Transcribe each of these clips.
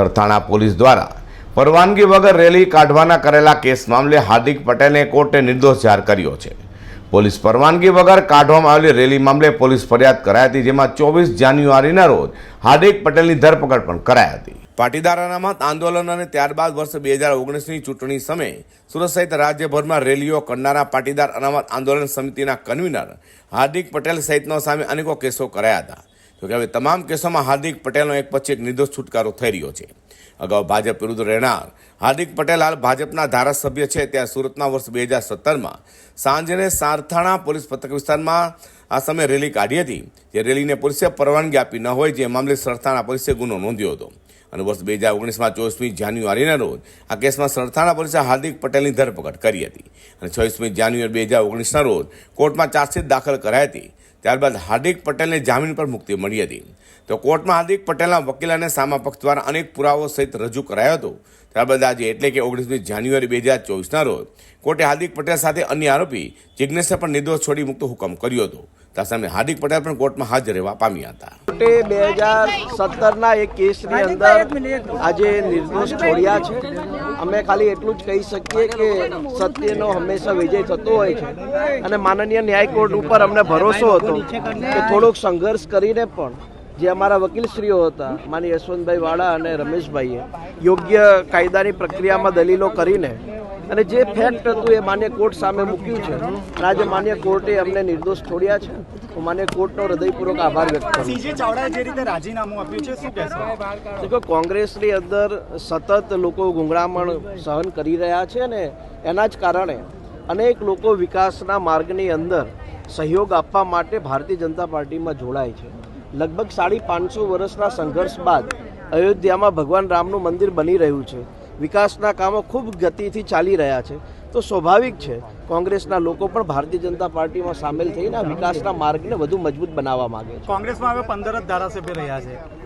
Sarthana police દ્વારા પરવાનગી વગર રેલી કાઢવાના કરેલા કેસ મામલે હાર્દિક પટેલને કોર્ટે નિર્દોષ જાહેર કર્યો છે. પોલીસ પરવાનગી વગર કાઢવામાં આવેલી રેલી મામલે પોલીસ ફરિયાદ કરાઈ હતી, જેમાં ચોવીસ જાન્યુઆરીના રોજ હાર્દિક પટેલની ધરપકડ પણ કરાઈ હતી. પાટીદાર અનામત આંદોલન અને ત્યારબાદ વર્ષ બે હજાર ઓગણીસની ચૂંટણી સમયે સુરત સહિત રાજ્યભરમાં રેલીઓ કરનારા પાટીદાર અનામત આંદોલન સમિતિના કન્વીનર હાર્દિક પટેલ સહિતનો સામે અનેકો કેસો કરાયા હતા. જોકે હવે તમામ કેસોમાં હાર્દિક પટેલનો એક પછી એક નિર્દોષ છુટકારો થઈ રહ્યો છે. અગાઉ ભાજપ વિરુદ્ધ રહેનાર હાર્દિક પટેલ હાલ ભાજપના ધારાસભ્ય છે. ત્યાં સુરતના વર્ષ બે હજાર સત્તરમાં સાંજને સારથાણા પોલીસ પથક વિસ્તારમાં આ સમયે રેલી કાઢી હતી. જે રેલીને પોલીસે પરવાનગી આપી ન હોય જે મામલે સરથાણા પોલીસે ગુનો નોંધ્યો હતો. અને વર્ષ બે હજાર ઓગણીસમાં ચોવીસમી જાન્યુઆરીના રોજ આ કેસમાં સરથાણા પોલીસે હાર્દિક પટેલની ધરપકડ કરી હતી. અને છવ્વીસમી જાન્યુઆરી બે હજાર ઓગણીસના રોજ કોર્ટમાં ચાર્જશીટ દાખલ કરાઈ હતી. ત્યારબાદ હાર્દિક પટેલને જામીન પર મુક્તિ મળી હતી. તો કોર્ટમાં હાર્દિક પટેલના વકીલ અને સામા પક્ષ દ્વારા અનેક પુરાવો સહિત રજૂ કરાયો હતો. ત્યારબાદ આજે એટલે કે ઓગણીસમી જાન્યુઆરી બે હજાર ચોવીસના રોજ કોર્ટે હાર્દિક પટેલ સાથે અન્ય આરોપી જિજ્ઞેશને પણ નિર્દોષ છોડી મુક્ત હુકમ કર્યો હતો. સામે હાર્દિક પટેલ પણ કોર્ટમાં હાજર રહેવા પામ્યા હતા. કોર્ટે બે હજાર સત્તરના એક કેસની અંદર આજે નિર્દોષ છોડ્યા છે. અમે ખાલી એટલું જ કહી શકીએ કે સત્યનો હંમેશા વિજય થતો હોય છે. અને માનનીય ન્યાય કોર્ટ ઉપર અમને ભરોસો હતો કે થોડોક સંઘર્ષ કરીને પણ જે અમારા વકીલશ્રીઓ હતા માની યશવંતભાઈ વાળા અને રમેશભાઈએ યોગ્ય કાયદાની પ્રક્રિયામાં દલીલો કરીને અને જે ફેક્ટ હતું એ માન્ય કોર્ટ સામે મૂક્યું છે. અને આજે માન્ય કોર્ટે અમને નિર્દોષ છોડ્યા છે. હું માન્ય કોર્ટનો હૃદયપૂર્વક આભાર વ્યક્ત કરું સીજે ચાવડાએ જે રીતે રાજીનામું આપ્યું છે શું કહેશો? કે કોંગ્રેસની અંદર સતત લોકો ગુંગળામણ સહન કરી રહ્યા છે ને એના જ કારણે અનેક લોકો વિકાસના માર્ગની અંદર સહયોગ આપવા માટે ભારતીય જનતા પાર્ટીમાં જોડાય છે. લગભગ સાડી પાંચસો વર્ષના સંઘર્ષ બાદ અયોધ્યામાં ભગવાન રામનું મંદિર બની રહ્યું છે. વિકાસના કામો ખૂબ ગતિથી ચાલી રહ્યા છે. તો સ્વાભાવિક છે, કોંગ્રેસના લોકો પણ ભારતીય જનતા પાર્ટીમાં સામેલ થઈને વિકાસના માર્ગને વધુ મજબૂત બનાવવા માંગે છે. કોંગ્રેસમાં હવે પંદર જ ધારાસભ્ય રહ્યા છે.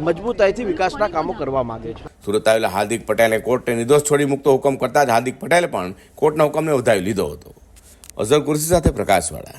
મજબૂતાઈથી વિકાસના કામો કરવા માંગે છે. સુરત આવેલા હાર્દિક પટેલે કોર્ટે નિર્દોષ છોડી મુકતો હુકમ કરતા જ હાર્દિક પટેલે પણ કોર્ટના હુકમને વધાવી લીધો હતો. અઝર કુર્સી સાથે પ્રકાશવાળા.